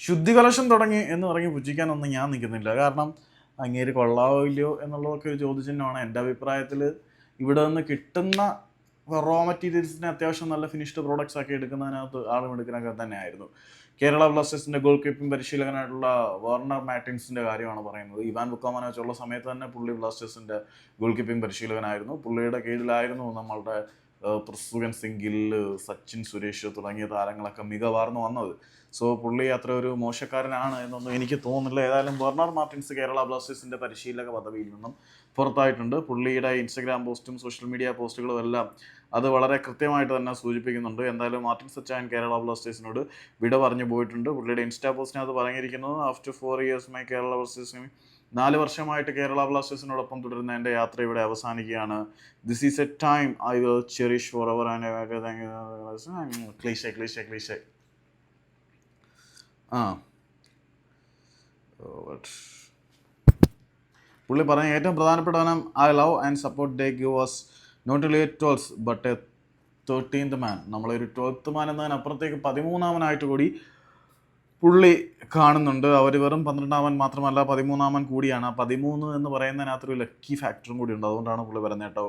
ശുദ്ധി കലശം തുടങ്ങി എന്ന് പറഞ്ഞ് പുച്ഛിക്കാനൊന്നും ഞാൻ നിൽക്കുന്നില്ല. കാരണം അങ്ങേര് കൊള്ളാവോ ഇല്ലയോ എന്നുള്ളതൊക്കെ ഒരു ചോദ്യചിഹ്നമാണ് എന്റെ അഭിപ്രായത്തിൽ ഇവിടെ നിന്ന് കിട്ടുന്ന റോ മെറ്റീരിയൽസിനെ അത്യാവശ്യം നല്ല ഫിനിഷ്ഡ് പ്രോഡക്ട്സ് ആക്കി എടുക്കുന്നതിനകത്ത് ആളും എടുക്കുന്നൊക്കെ തന്നെയായിരുന്നു. കേരള ബ്ലാസ്റ്റേഴ്സിന്റെ ഗോൾ കീപ്പിംഗ് പരിശീലകനായിട്ടുള്ള വാർണർ മാറ്റിൻസിന്റെ കാര്യമാണ് പറയുന്നത്. ഇവാൻ ബുക്കാമന വെച്ചുള്ള സമയത്ത് തന്നെ പുള്ളി ബ്ലാസ്റ്റേഴ്സിന്റെ ഗോൾ കീപ്പിംഗ് പരിശീലകനായിരുന്നു. പുള്ളിയുടെ കീഴിലായിരുന്നു നമ്മളുടെ ഏഹ്, സിംഗിൽ സച്ചിൻ സുരേഷ് തുടങ്ങിയ താരങ്ങളൊക്കെ മികവാർന്നു വന്നത്. സോ പുള്ളി അത്ര ഒരു മോശക്കാരനാണ് എന്നൊന്നും എനിക്ക് തോന്നുന്നില്ല. ഏതായാലും ബെർണർ മാർട്ടിൻസ് കേരള ബ്ലാസ്റ്റേഴ്സിന്റെ പരിശീലക പദവിയിൽ നിന്നും പുറത്തായിട്ടുണ്ട്. പുള്ളിയുടെ ഇൻസ്റ്റഗ്രാം പോസ്റ്റും സോഷ്യൽ മീഡിയ പോസ്റ്റുകളും എല്ലാം അത് വളരെ കൃത്യമായിട്ട് തന്നെ സൂചിപ്പിക്കുന്നുണ്ട്. എന്തായാലും മാർട്ടിൻ സച്ചായൻ കേരള ബ്ലാസ്റ്റേഴ്സിനോട് വിട പറഞ്ഞു പോയിട്ടുണ്ട്. പുള്ളിയുടെ ഇൻസ്റ്റാ പോസ്റ്റിനകത്ത് പറഞ്ഞിരിക്കുന്നത് after four years my Kerala ബ്ലാസ്റ്റേഴ്സിന് നാല് വർഷമായിട്ട് കേരള ബ്ലാസ്റ്റേഴ്സിനോടൊപ്പം തുടരുന്ന എന്റെ യാത്ര ഇവിടെ അവസാനിക്കുകയാണ്. This is a time I will cherish forever cliché cliché cliché ആ. Oh, പുള്ളി പറഞ്ഞ ഏറ്റവും പ്രധാനപ്പെട്ട പ്രധാനപ്പെട്ടവനം I love and support they give was not a twelfth but a thirteenth man നമ്മളൊരു ട്വൽത്ത് മാൻ എന്നതിനപ്പുറത്തേക്ക് പതിമൂന്നാമനായിട്ട് കൂടി പുള്ളി കാണുന്നുണ്ട്. അവർ വെറും പന്ത്രണ്ടാമൻ മാത്രമല്ല പതിമൂന്നാമൻ കൂടിയാണ്. ആ പതിമൂന്ന് എന്ന് പറയുന്നതിനകത്തൊരു ലക്കി ഫാക്ടറും കൂടി ഉണ്ട്. അതുകൊണ്ടാണ് പുള്ളി വരുന്നത് കേട്ടോ.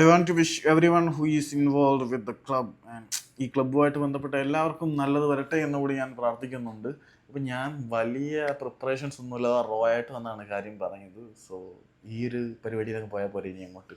I want to wish everyone who is involve with the club ഈ ക്ലബ്ബുമായിട്ട് ബന്ധപ്പെട്ട എല്ലാവർക്കും നല്ലത് വരട്ടെ എന്ന് കൂടി ഞാൻ പ്രാർത്ഥിക്കുന്നുണ്ട്. അപ്പം ഞാൻ വലിയ പ്രിപ്പറേഷൻസ് ഒന്നുമില്ലാതെ റോ ആയിട്ട് വന്നാണ് കാര്യം പറഞ്ഞത് സോ ഈ ഒരു പരിപാടിയിലൊക്കെ പോയാൽ പോരെ ഇനി അങ്ങോട്ട്.